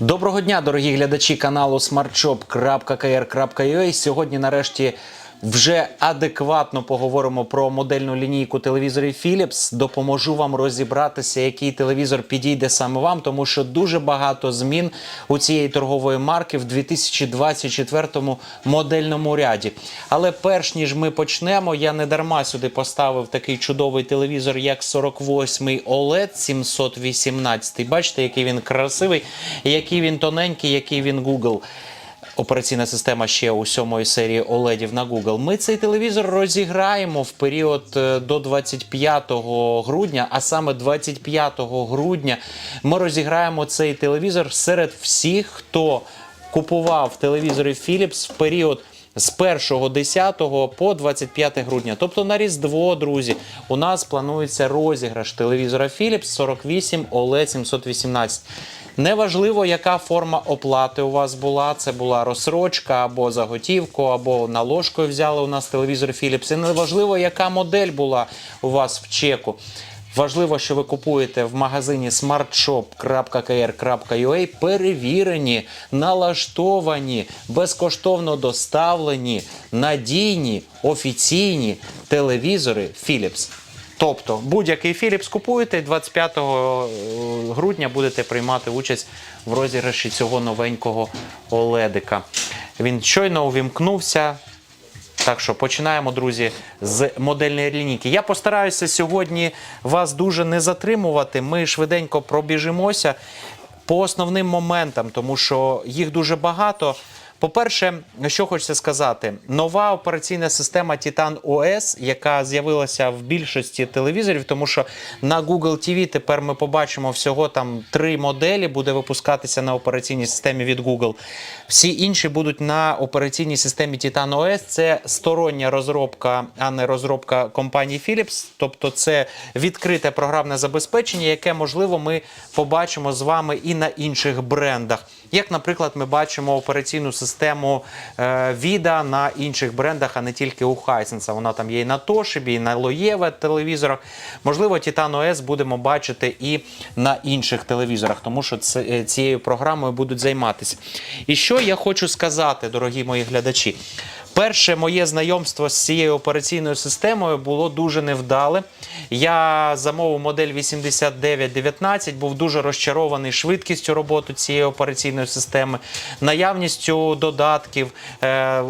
Доброго дня, дорогі глядачі каналу smartshop.kr.ua. Сьогодні, нарешті, вже адекватно поговоримо про модельну лінійку телевізорів Philips. Допоможу вам розібратися, який телевізор підійде саме вам, тому що дуже багато змін у цієї торгової марки в 2024 модельному ряді. Але перш ніж ми почнемо, я не дарма сюди поставив такий чудовий телевізор, як 48-й OLED 718. Бачите, який він красивий, який він тоненький, який він Google. Операційна система ще у сьомої серії OLED на Google. Ми цей телевізор розіграємо в період е, до 25 грудня, а саме 25 грудня ми розіграємо цей телевізор серед всіх, хто купував телевізори Philips в період з 1.10 по 25 грудня. Тобто на Різдво, друзі, у нас планується розіграш телевізора Philips 48 OLED 718. Неважливо, яка форма оплати у вас була. Це була розсрочка або за готівку, або наложкою взяли у нас телевізор Philips. І неважливо, яка модель була у вас в чеку. Важливо, що ви купуєте в магазині smartshop.kr.ua перевірені, налаштовані, безкоштовно доставлені, надійні, офіційні телевізори Philips. Тобто будь-який Philips купуєте, і 25 грудня будете приймати участь в розіграші цього новенького OLEDика. Він щойно увімкнувся. Так що починаємо, друзі, з модельної лінійки. Я постараюся сьогодні вас дуже не затримувати. Ми швиденько пробіжимося по основним моментам, тому що їх дуже багато. По-перше, що хочеться сказати, нова операційна система Titan OS, яка з'явилася в більшості телевізорів, тому що на Google TV тепер ми побачимо всього там три моделі, буде випускатися на операційній системі від Google. Всі інші будуть на операційній системі Titan OS. Це стороння розробка, а не розробка компанії Philips. Тобто, це відкрите програмне забезпечення, яке можливо ми побачимо з вами і на інших брендах. Як, наприклад, ми бачимо операційну систему Віда Vida на інших брендах, а не тільки у Хайсенса. Вона там є і на Тошибі, і на Лоєве телевізорах. Можливо, Тітан ОС будемо бачити і на інших телевізорах, тому що е, цією програмою будуть займатися. І що я хочу сказати, дорогі мої глядачі? Перше моє знайомство з цією операційною системою було дуже невдале. Я замовив модель 8919, був дуже розчарований швидкістю роботи цієї операційної системи, наявністю додатків, е,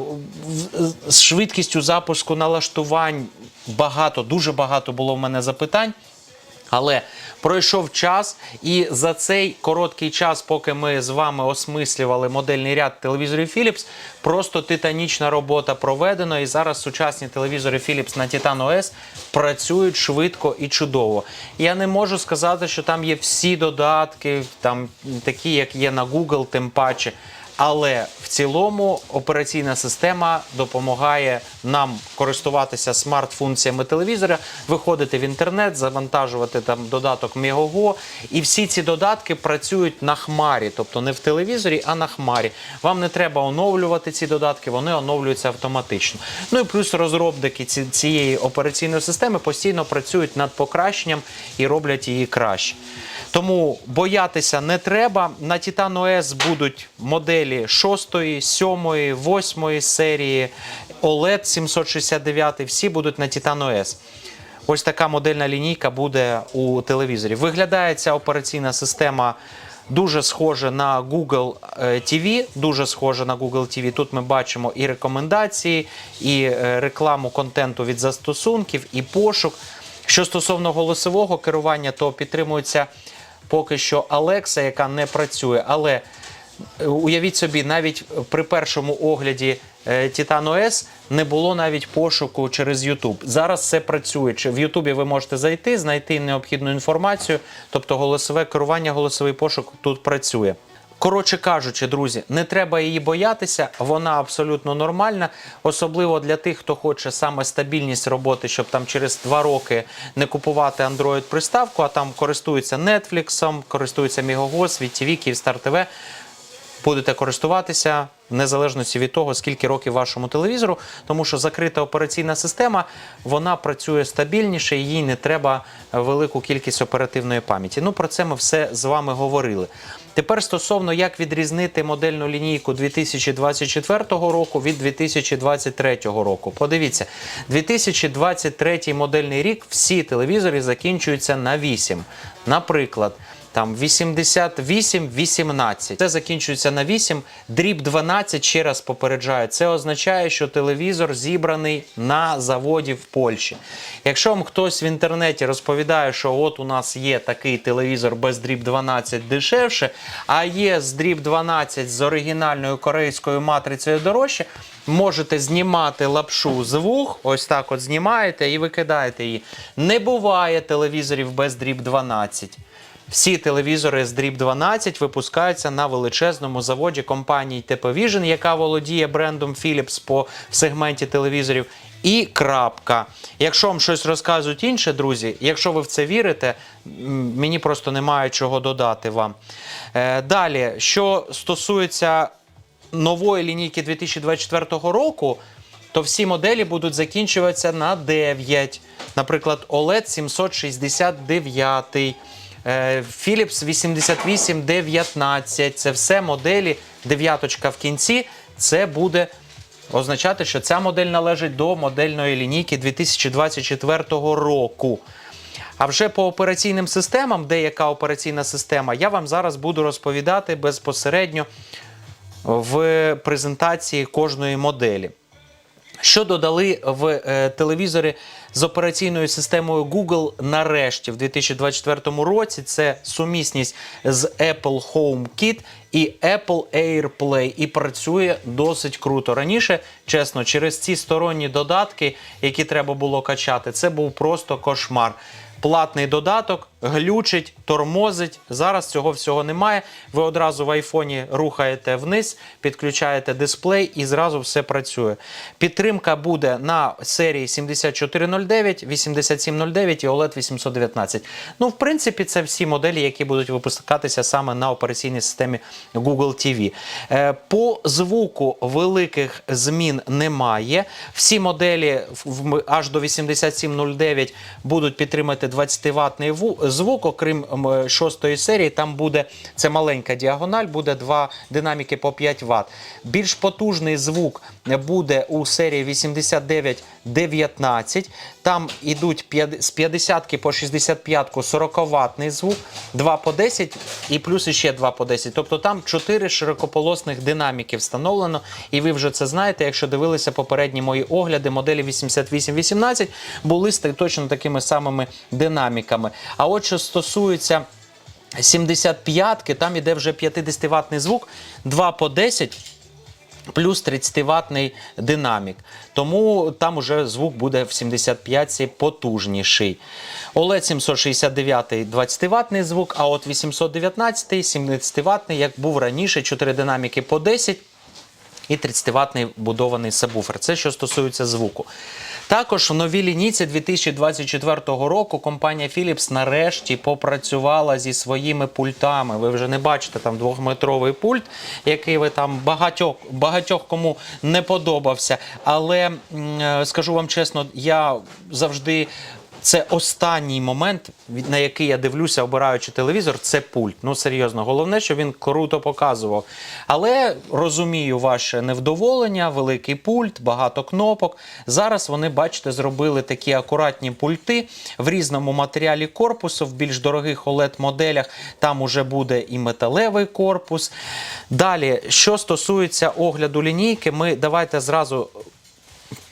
швидкістю запуску налаштувань. Багато, дуже багато було в мене запитань. Але пройшов час, і за цей короткий час, поки ми з вами осмислювали модельний ряд телевізорів Philips, просто титанічна робота проведена. І зараз сучасні телевізори Philips на Titan OS працюють швидко і чудово. Я не можу сказати, що там є всі додатки, там такі, як є на Google, тим паче. Але в цілому операційна система допомагає нам користуватися смарт-функціями телевізора, виходити в інтернет, завантажувати там додаток Megogo. І всі ці додатки працюють на хмарі, тобто не в телевізорі, а на хмарі. Вам не треба оновлювати ці додатки, вони оновлюються автоматично. Ну і плюс розробники цієї операційної системи постійно працюють над покращенням і роблять її краще. Тому боятися не треба. На Titan OS будуть моделі 6, 7, 8 серії, OLED 769, всі будуть на Titan OS. Ось така модельна лінійка буде у телевізорі. Виглядає ця операційна система дуже схожа на Google е, TV, дуже схожа на Google TV. Тут ми бачимо і рекомендації, і е, рекламу контенту від застосунків, і пошук. Що стосовно голосового керування, то підтримується поки що Alexa, яка не працює. Але е, уявіть собі, навіть при першому огляді е, Titan OS не було навіть пошуку через YouTube. Зараз це працює. Чи в YouTube ви можете зайти, знайти необхідну інформацію, тобто голосове керування, голосовий пошук тут працює. Коротше кажучи, друзі, не треба її боятися, вона абсолютно нормальна, особливо для тих, хто хоче саме стабільність роботи, щоб там через два роки не купувати Android приставку, а там користується Netflix, користується Мігогос, VTV, Київстар ТВ. Будете користуватися в незалежності від того, скільки років вашому телевізору, тому що закрита операційна система вона працює стабільніше, їй не треба велику кількість оперативної пам'яті. Ну про це ми все з вами говорили. Тепер стосовно як відрізнити модельну лінійку 2024 року від 2023 року. Подивіться, 2023 модельний рік всі телевізори закінчуються на 8. Наприклад, там 88-18. Це закінчується на 8. Дріб 12, ще раз попереджаю. Це означає, що телевізор зібраний на заводі в Польщі. Якщо вам хтось в інтернеті розповідає, що от у нас є такий телевізор без дріб 12 дешевше, а є з дріб 12 з оригінальною корейською матрицею дорожче, можете знімати лапшу з вух, ось так от знімаєте і викидаєте її. Не буває телевізорів без дріб 12. Всі телевізори з дріб 12 випускаються на величезному заводі компанії TP-Vision, яка володіє брендом Philips по сегменті телевізорів. І крапка. Якщо вам щось розказують інше, друзі, якщо ви в це вірите, мені просто немає чого додати вам. Е, далі, що стосується нової лінійки 2024 року, то всі моделі будуть закінчуватися на 9. Наприклад, OLED 769, е, Philips 8819. Це все моделі, дев'яточка в кінці. Це буде означати, що ця модель належить до модельної лінійки 2024 року. А вже по операційним системам, деяка операційна система, я вам зараз буду розповідати безпосередньо в презентації кожної моделі. Що додали в е, телевізори з операційною системою Google нарешті в 2024 році? Це сумісність з Apple HomeKit і Apple AirPlay. І працює досить круто. Раніше, чесно, через ці сторонні додатки, які треба було качати, це був просто кошмар. Платний додаток глючить, тормозить. Зараз цього всього немає. Ви одразу в айфоні рухаєте вниз, підключаєте дисплей і зразу все працює. Підтримка буде на серії 7409, 8709 і OLED 819. Ну, в принципі, це всі моделі, які будуть випускатися саме на операційній системі Google TV. Е, По звуку великих змін немає. Всі моделі аж до 8709 будуть підтримати 20-ваттний звук, окрім м, шостої серії, там буде це маленька діагональ, буде два динаміки по 5 Вт. Більш потужний звук буде у серії 8919. Там ідуть з 50 по 65 40-ваттний звук, 2 по 10 і плюс ще 2 по 10. Тобто там 4 широкополосних динаміки встановлено. І ви вже це знаєте, якщо дивилися попередні мої огляди, моделі 8818 були з точно такими самими динаміками. А от що стосується 75-ки, там іде вже 50-ваттний звук, 2 по 10 плюс 30-ваттний динамік. Тому там уже звук буде в 75-ці потужніший. OLED 769 20-ваттний звук, а от 819 70-ваттний, як був раніше, 4 динаміки по 10 і 30-ваттний будований сабвуфер. Це що стосується звуку. Також в новій лінійці 2024 року компанія Philips нарешті попрацювала зі своїми пультами. Ви вже не бачите там двохметровий пульт, який ви там багатьох, багатьох кому не подобався. Але е, скажу вам чесно, я завжди. Це останній момент, на який я дивлюся, обираючи телевізор, це пульт. Ну серйозно, головне, що він круто показував. Але розумію ваше невдоволення, великий пульт, багато кнопок. Зараз вони, бачите, зробили такі акуратні пульти в різному матеріалі корпусу, в більш дорогих OLED-моделях. Там уже буде і металевий корпус. Далі, що стосується огляду лінійки, ми давайте зразу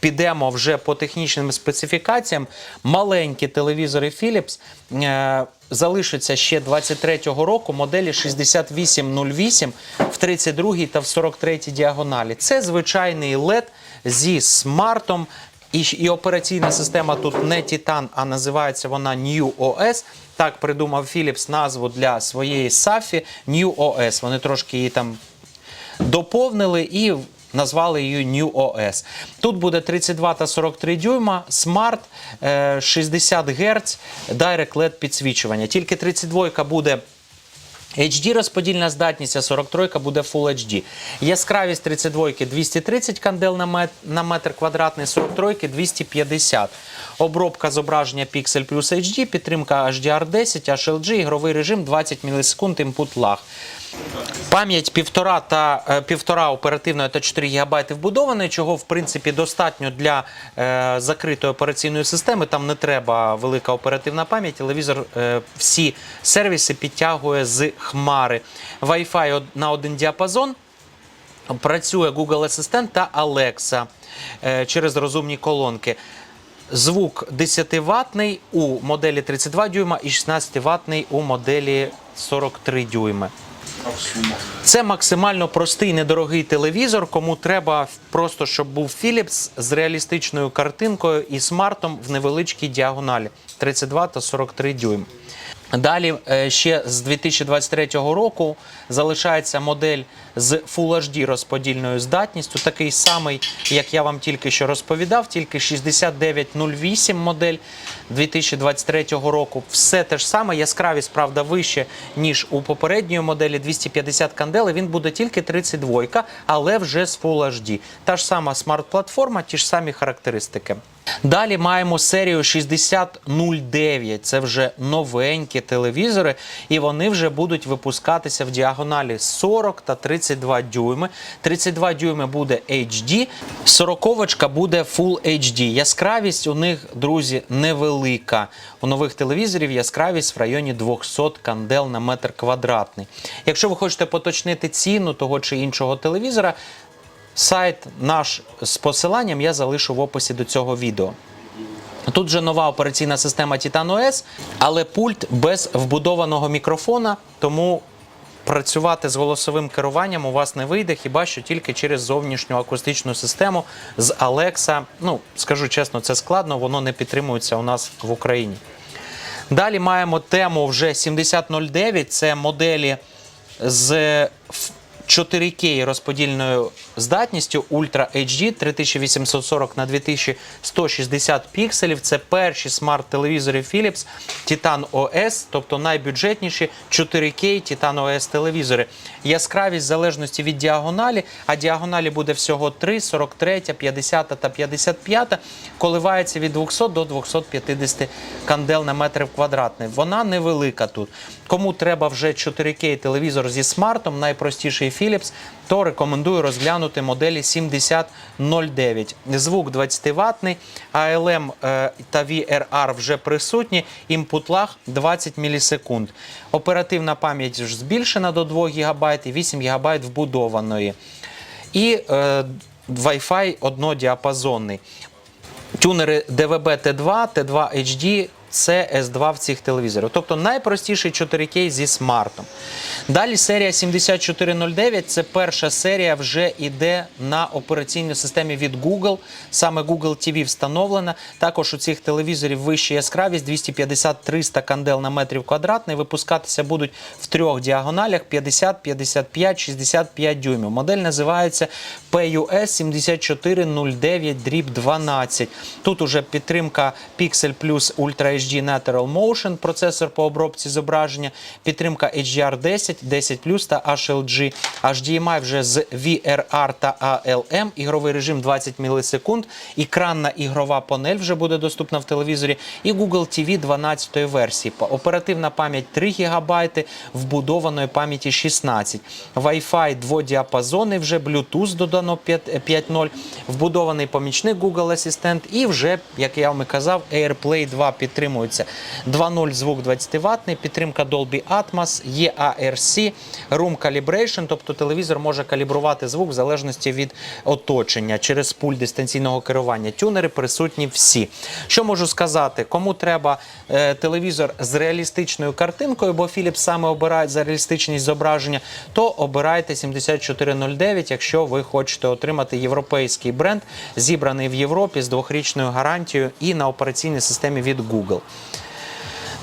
підемо вже по технічним специфікаціям. Маленькі телевізори Philips е, залишаться ще 23-го року моделі 6808 в 32-й та в 43-й діагоналі. Це звичайний LED зі смартом. І, і операційна система тут не Titan, а називається вона New OS. Так придумав Philips назву для своєї SAFI New OS. Вони трошки її там доповнили і назвали її New OS. Тут буде 32 та 43 дюйма, Smart, е, 60 Гц, Direct LED підсвічування. Тільки 32 буде HD розподільна здатність, а 43 буде Full HD. Яскравість 32 230 кандел на мет- на метр квадратний, 43 250. Обробка зображення Pixel плюс HD, підтримка HDR10, HLG, ігровий режим 20 мілісекунд, input lag. Пам'ять півтора та е, півтора оперативної та 4 ГБ вбудованої, чого в принципі достатньо для е, закритої операційної системи. Там не треба велика оперативна пам'ять. Телевізор е, всі сервіси підтягує з хмари. Wi-Fi на один діапазон. Працює Google Assistant та Alexa е, через розумні колонки. Звук 10 ватний у моделі 32 дюйма і 16 ватний у моделі 43 дюйми. Це максимально простий недорогий телевізор. Кому треба просто, щоб був Philips з реалістичною картинкою і смартом в невеличкій діагоналі 32 та 43 дюйм. Далі е, ще з 2023 року залишається модель з Full HD розподільною здатністю, такий самий, як я вам тільки що розповідав, тільки 6908 модель 2023 року. Все те ж саме, яскравість, правда, вище, ніж у попередньої моделі 250 кандел. і Він буде тільки 32, але вже з Full HD. Та ж сама смарт-платформа, ті ж самі характеристики. Далі маємо серію 6009. Це вже новенькі телевізори, і вони вже будуть випускатися в діагоналі 40 та 32 дюйми. 32 дюйми буде HD, 40 буде Full HD. Яскравість у них, друзі, невелика. У нових телевізорів яскравість в районі 200 кандел на метр квадратний. Якщо ви хочете поточнити ціну того чи іншого телевізора, Сайт наш з посиланням я залишу в описі до цього відео. Тут вже нова операційна система Titan OS, але пульт без вбудованого мікрофона, тому працювати з голосовим керуванням у вас не вийде, хіба що тільки через зовнішню акустичну систему з Alexa. Ну, скажу чесно, це складно, воно не підтримується у нас в Україні. Далі маємо тему вже 7009. Це моделі з 4К розподільною здатністю Ultra HD 3840 на 2160 пікселів. Це перші смарт-телевізори Philips Titan OS, тобто найбюджетніші 4К Titan OS телевізори. Яскравість в залежності від діагоналі, а діагоналі буде всього 3, 43, 50 та 55, коливається від 200 до 250 кандел на метр квадратний. Вона невелика тут. Кому треба вже 4К телевізор зі смартом, найпростіший Philips, то рекомендую розглянути моделі 7009. Звук 20 ватний, ALM е, та VRR вже присутні, імпут лаг 20 мілісекунд. Оперативна пам'ять збільшена до 2 ГБ і 8 ГБ вбудованої. І е, Wi-Fi однодіапазонний. Тюнери DVB T2, T2 HD, це S2 в цих телевізорах. Тобто найпростіший 4К зі смартом. Далі серія 7409 це перша серія вже йде на операційній системі від Google. Саме Google TV встановлена. Також у цих телевізорів вища яскравість 250-300 кандел на метрів квадратний. Випускатися будуть в трьох діагоналях 50, 55, 65 дюймів. Модель називається PUS 7409 12. Тут уже підтримка Pixel Plus Ultra HD Natural Motion, процесор по обробці зображення, підтримка HDR10, 10 та HLG, HDMI вже з VRR та ALM, ігровий режим 20 мілісекунд, екранна ігрова панель вже буде доступна в телевізорі, і Google TV 12 версії. Оперативна пам'ять 3 ГБ, вбудованої пам'яті 16. Wi-Fi дводіапазонний, вже Bluetooth додано 5.0, вбудований помічник Google Assistant і вже, як я вам і казав, AirPlay 2 підтримується. 2.0 звук 20 ватний, підтримка Dolby Atmos, є ARC, Room Calibration, тобто телевізор може калібрувати звук в залежності від оточення через пульт дистанційного керування. Тюнери присутні всі. Що можу сказати? Кому треба е, телевізор з реалістичною картинкою, бо Philips саме обирає за реалістичність зображення, то обирайте 7409, якщо ви хочете отримати європейський бренд, зібраний в Європі з двохрічною гарантією і на операційній системі від Google.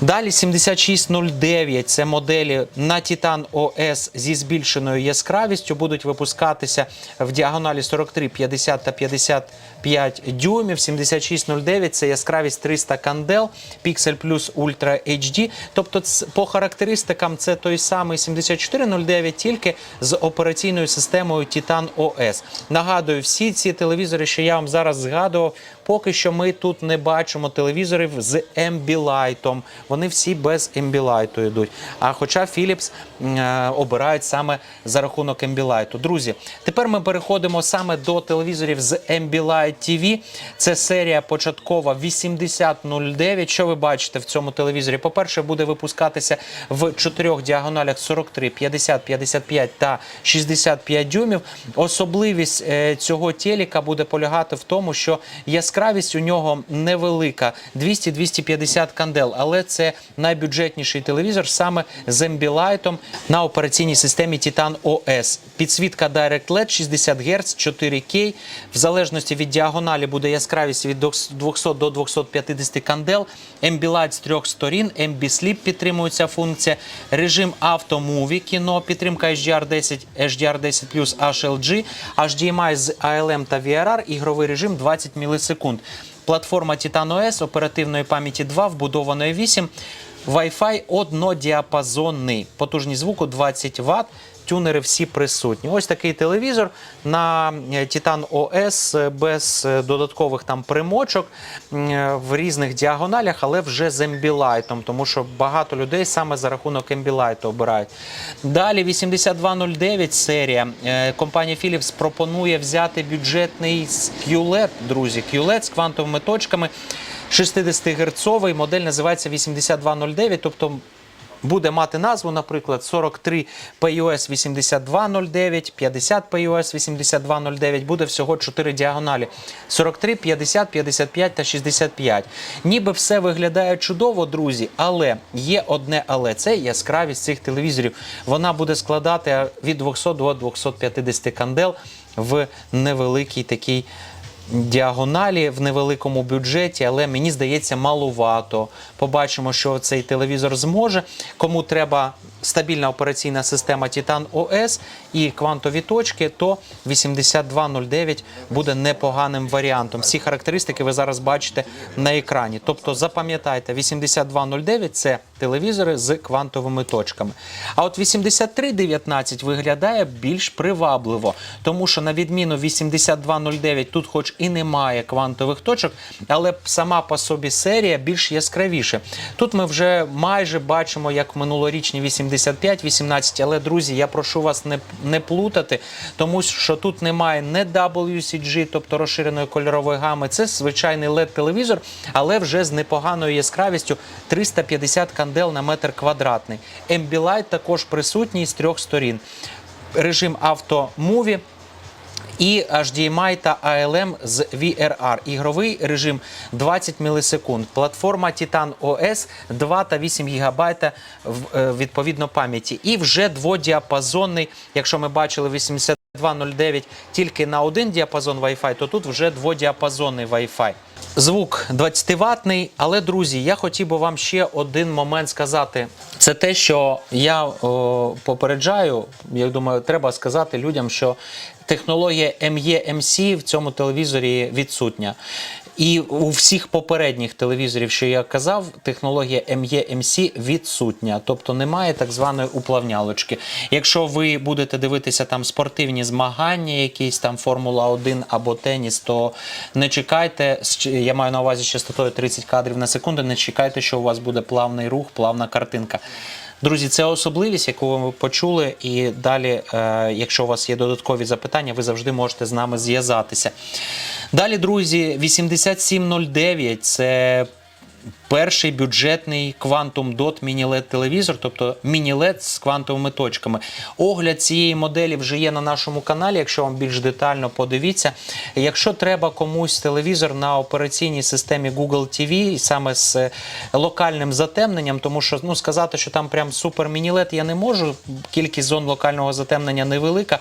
Далі 7609 це моделі на Titan OS зі збільшеною яскравістю. Будуть випускатися в діагоналі 43, 50 та 55 дюймів. 7609 це яскравість 300 кандел, Pixel Plus Ultra HD. Тобто по характеристикам це той самий 7409, тільки з операційною системою Titan OS. Нагадую, всі ці телевізори, що я вам зараз згадував, поки що ми тут не бачимо телевізорів з ембілайтом. Вони всі без ембілайту йдуть. А хоча Philips е, обирають саме за рахунок ембілайту. Друзі, тепер ми переходимо саме до телевізорів з Ambilight TV. Це серія початкова 8009. Що ви бачите в цьому телевізорі? По-перше, буде випускатися в чотирьох діагоналях 43, 50, 55 та 65 дюймів. Особливість е, цього телека буде полягати в тому, що яскравість у нього невелика 200-250 кандел, але це найбюджетніший телевізор саме з ембілайтом на операційній системі Titan OS. Підсвітка Direct LED 60 Гц, 4К. В залежності від діагоналі буде яскравість від 200 до 250 кандел. Ambilight з трьох сторін, MB Sleep підтримується функція. Режим автомуві кіно, підтримка HDR10, HDR10 HLG, HDMI з ALM та VRR, ігровий режим 20 мілісекунд. Платформа Titan OS, оперативної пам'яті 2, вбудованої 8. Wi-Fi однодіапазонний, потужність звуку 20 Вт. Тюнери всі присутні. Ось такий телевізор на е, Titan OS без е, додаткових там примочок е, в різних діагоналях, але вже з ембілайтом, тому що багато людей саме за рахунок ембілайту обирають. Далі 8209 серія. Е, Компанія Philips пропонує взяти бюджетний QLED, друзі. QLED з квантовими точками. 60-герцовий модель називається 8209, тобто буде мати назву, наприклад, 43 PUS 8209, 50 PUS 8209, буде всього 4 діагоналі. 43, 50, 55 та 65. Ніби все виглядає чудово, друзі, але є одне але. Це яскравість цих телевізорів. Вона буде складати від 200 до 250 кандел в невеликій такій діагоналі в невеликому бюджеті, але мені здається, малувато. Побачимо, що цей телевізор зможе. Кому треба стабільна операційна система Titan OS і квантові точки, то 8209 буде непоганим варіантом. Всі характеристики ви зараз бачите на екрані. Тобто запам'ятайте, 8209 це телевізори з квантовими точками. А от 8319 виглядає більш привабливо, тому що на відміну 8209 тут, хоч і немає квантових точок, але сама по собі серія більш яскравіше. Тут ми вже майже бачимо, як минулорічні 85-18, але друзі, я прошу вас не, не плутати, тому що тут немає не WCG, тобто розширеної кольорової гами. Це звичайний led телевізор але вже з непоганою яскравістю 350 кандел на метр квадратний. Ambilight також присутній з трьох сторін. Режим автомуві. І HDMI та ALM з VRR. Ігровий режим 20 мілісекунд. Платформа Titan OS 2 та 8 ГБ е, відповідно пам'яті. І вже дводіапазонний, якщо ми бачили 8209 тільки на один діапазон Wi-Fi, то тут вже дводіапазонний Wi-Fi. Звук 20 ватний, але друзі, я хотів би вам ще один момент сказати. Це те, що я о, попереджаю. Я думаю, треба сказати людям, що технологія ME-MC в цьому телевізорі відсутня. І у всіх попередніх телевізорів, що я казав, технологія ME-MC відсутня, тобто немає так званої уплавнялочки. Якщо ви будете дивитися там спортивні змагання, якісь там Формула 1 або теніс, то не чекайте, я маю на увазі частотою 30 кадрів на секунду, не чекайте, що у вас буде плавний рух, плавна картинка. Друзі, це особливість, яку ви почули, і далі, е, якщо у вас є додаткові запитання, ви завжди можете з нами зв'язатися. Далі, друзі, 8709 це перший бюджетний Quantum Dot міні-LED телевізор, тобто міні-LED з квантовими точками. Огляд цієї моделі вже є на нашому каналі. Якщо вам більш детально подивіться. Якщо треба комусь телевізор на операційній системі Google TV, саме з е, локальним затемненням, тому що ну сказати, що там прям супер міні-LED я не можу. Кількість зон локального затемнення невелика.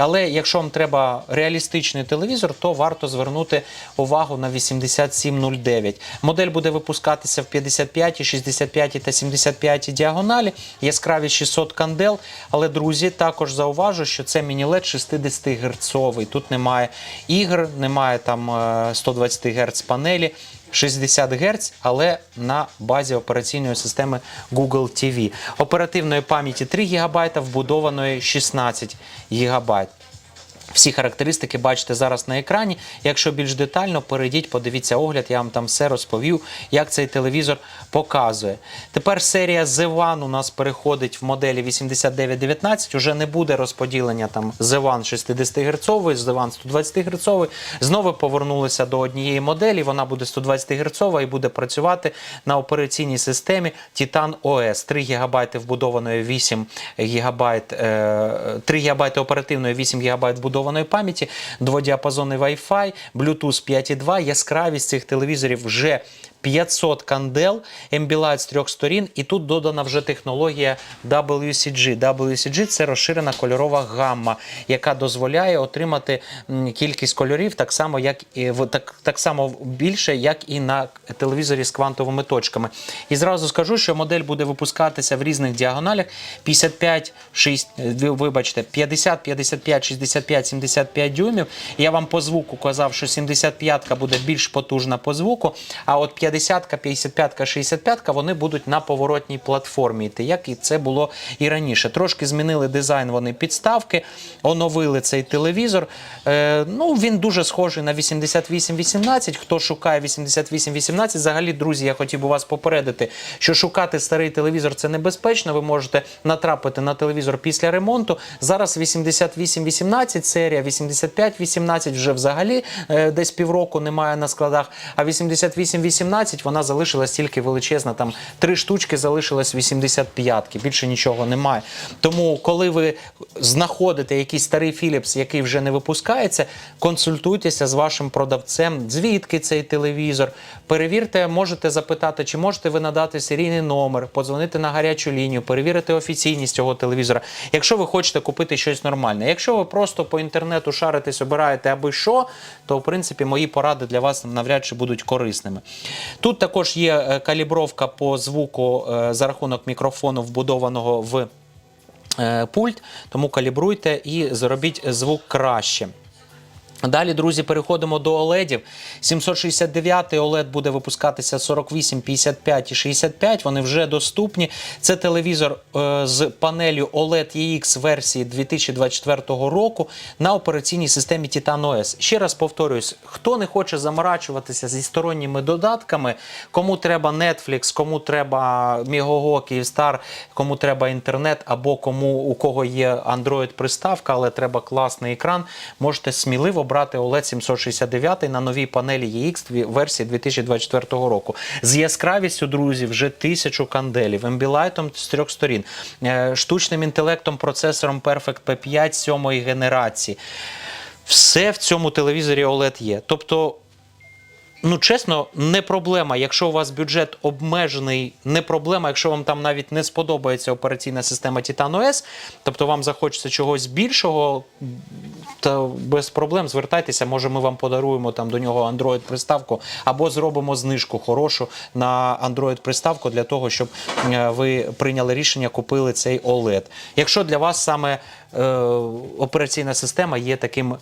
Але якщо вам треба реалістичний телевізор, то варто звернути увагу на 8709. Модель буде випускатися в 55, 65 та 75 діагоналі, яскраві 600 кандел. Але, друзі, також зауважу, що це міні-лед 60 герцовий. Тут немає ігр, немає там е, 120 Гц панелі. 60 Гц, але на базі операційної системи Google TV. Оперативної пам'яті 3 ГБ, вбудованої 16 ГБ. Всі характеристики бачите зараз на екрані. Якщо більш детально, перейдіть, подивіться огляд, я вам там все розповів, як цей телевізор показує. Тепер серія The One у нас переходить в моделі 8919. Уже не буде розподілення там The One 60 Гц, The One 120 Гц. Знову повернулися до однієї моделі. Вона буде 120 Гц і буде працювати на операційній системі Titan OS. 3 ГБ вбудованої 8 ГБ, 3 ГБ оперативної, 8 ГБ вбудованої пам'яті, дводіапазонний Wi-Fi, Bluetooth 5.2. Яскравість цих телевізорів вже 500 кандел, Ambilight з трьох сторін, і тут додана вже технологія WCG. WCG – це розширена кольорова гамма, яка дозволяє отримати кількість кольорів так само, як і так, так само більше, як і на телевізорі з квантовими точками. І зразу скажу, що модель буде випускатися в різних діагоналях: 55, 6, вибачте, 50, 55, 65, 75 дюймів. Я вам по звуку казав, що 75 буде більш потужна по звуку, а от 50, 55, 65 вони будуть на поворотній платформі йти, як і це було і раніше. Трошки змінили дизайн вони підставки, оновили цей телевізор. Е, ну, він дуже схожий на 8818. Хто шукає 8818, взагалі, друзі, я хотів би вас попередити, що шукати старий телевізор це небезпечно. Ви можете натрапити на телевізор після ремонту. Зараз 8818 серія, 8518 вже взагалі е, десь півроку немає на складах. А 8818 вона залишилась тільки величезна. Там три штучки залишилось 85-ки. Більше нічого немає. Тому, коли ви знаходите якийсь старий Philips, який вже не випускається, консультуйтеся з вашим продавцем, звідки цей телевізор. Перевірте, можете запитати, чи можете ви надати серійний номер, подзвонити на гарячу лінію, перевірити офіційність цього телевізора. Якщо ви хочете купити щось нормальне. Якщо ви просто по інтернету шаритесь, обираєте аби що, то в принципі мої поради для вас навряд чи будуть корисними. Тут також є е, калібровка по звуку е, за рахунок мікрофону, вбудованого в е, пульт, тому калібруйте і зробіть звук краще. Далі, друзі, переходимо до OLED. 769 OLED буде випускатися 48, 55 і 65. Вони вже доступні. Це телевізор е, з панелью OLED EX версії 2024 року на операційній системі Titan OS. Ще раз повторюсь, хто не хоче заморачуватися зі сторонніми додатками, кому треба Netflix, кому треба Мігого, Київстар, кому треба інтернет, або кому у кого є Android-приставка, але треба класний екран, можете сміливо брати OLED 769 на новій панелі EX версії 2024 року. З яскравістю, друзі, вже тисячу канделів, ембілайтом з трьох сторін, е, штучним інтелектом, процесором Perfect P5 сьомої генерації. Все в цьому телевізорі OLED є. Тобто Ну, чесно, не проблема. Якщо у вас бюджет обмежений, не проблема, якщо вам там навіть не сподобається операційна система Titan OS, тобто вам захочеться чогось більшого, та без проблем звертайтеся. Може, ми вам подаруємо там до нього Android-приставку або зробимо знижку хорошу на Android-приставку для того, щоб е, ви прийняли рішення, купили цей OLED. Якщо для вас саме операційна система є таким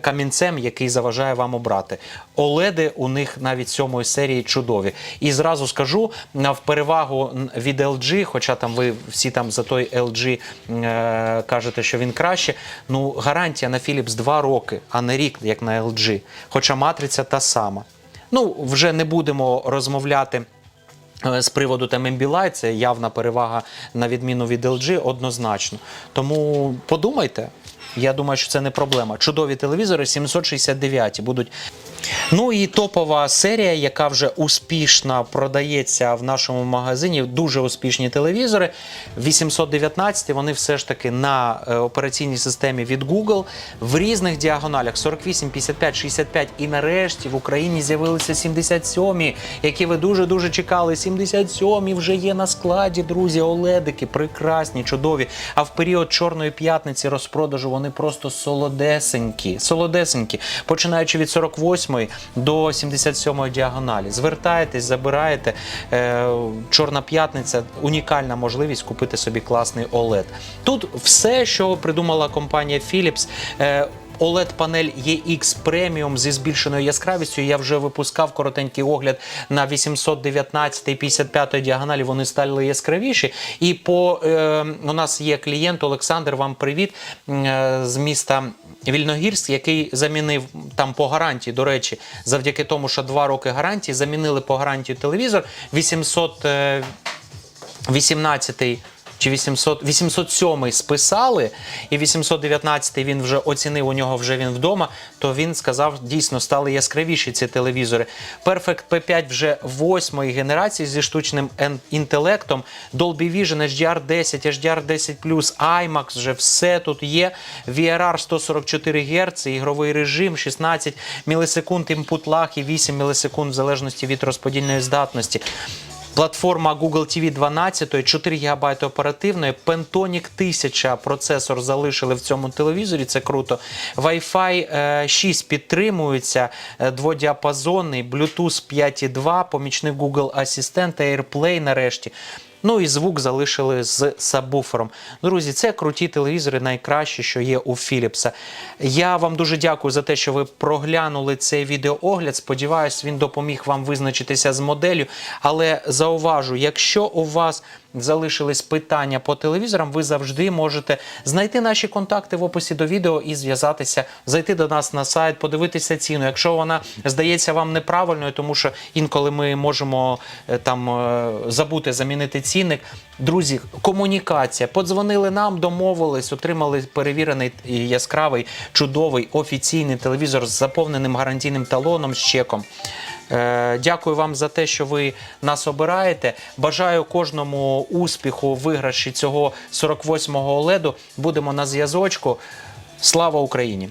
камінцем, який заважає вам обрати. OLED у них навіть сьомої серії чудові. І зразу скажу в перевагу від LG, хоча там ви всі там за той LG е, кажете, що він краще. Ну, гарантія на Philips 2 роки, а не рік, як на LG. Хоча матриця та сама. Ну, вже не будемо розмовляти. Е, З приводу там Ambilight, це явна перевага на відміну від LG, однозначно. Тому подумайте. Я думаю, що це не проблема. Чудові телевізори 769 будуть. Ну і топова серія, яка вже успішно продається в нашому магазині. Дуже успішні телевізори. 819 вони все ж таки на е, операційній системі від Google в різних діагоналях 48, 55, 65 і нарешті в Україні з'явилися 77, які ви дуже дуже чекали. 77 вже є на складі, друзі. Оледики, прекрасні, чудові. А в період Чорної п'ятниці розпродажу вони просто солодесенькі. Солодесенькі, починаючи від 48 до 77 діагоналі. Звертаєтесь, забираєте. Е, Чорна п'ятниця унікальна можливість купити собі класний OLED. Тут все, що придумала компанія Philips. Е, OLED-панель EX Premium зі збільшеною яскравістю. Я вже випускав коротенький огляд на 819 і 55 діагоналі. Вони стали яскравіші. І по е, у нас є клієнт Олександр. Вам привіт е, з міста. Вільногірськ, який замінив там по гарантії, до речі, завдяки тому, що два роки гарантії замінили по гарантії телевізор 800 е, 18 чи 800, 807 списали, і 819 він вже оцінив, у нього вже він вдома, то він сказав, дійсно стали яскравіші ці телевізори. Perfect P5 вже восьмої генерації зі штучним інтелектом, Dolby Vision, HDR 10, HDR 10+, IMAX, вже все тут є. VRR 144 Гц, ігровий режим, 16 мілісекунд input lag і 8 мілісекунд в залежності від розподільної здатності. Платформа Google TV 12, 4 ГБ оперативної, Pentonic 1000 процесор залишили в цьому телевізорі, це круто. Wi-Fi е, 6 підтримується, е, дводіапазонний, Bluetooth 5.2, помічник Google Assistant, AirPlay нарешті. Ну і звук залишили з сабвуфером. Друзі, це круті телевізори, найкращі, що є у Philips. Я вам дуже дякую за те, що ви проглянули цей відеоогляд. Сподіваюсь, він допоміг вам визначитися з моделлю. Але зауважу, якщо у вас залишились питання по телевізорам, ви завжди можете знайти наші контакти в описі до відео і зв'язатися, зайти до нас на сайт, подивитися ціну. Якщо вона здається вам неправильною, тому що інколи ми можемо е, там е, забути замінити цінник. Друзі, комунікація. Подзвонили нам, домовились, отримали перевірений яскравий, чудовий офіційний телевізор з заповненим гарантійним талоном з чеком. Е, Дякую вам за те, що ви нас обираєте. Бажаю кожному успіху виграші цього 48-го оледу. Будемо на зв'язочку. Слава Україні!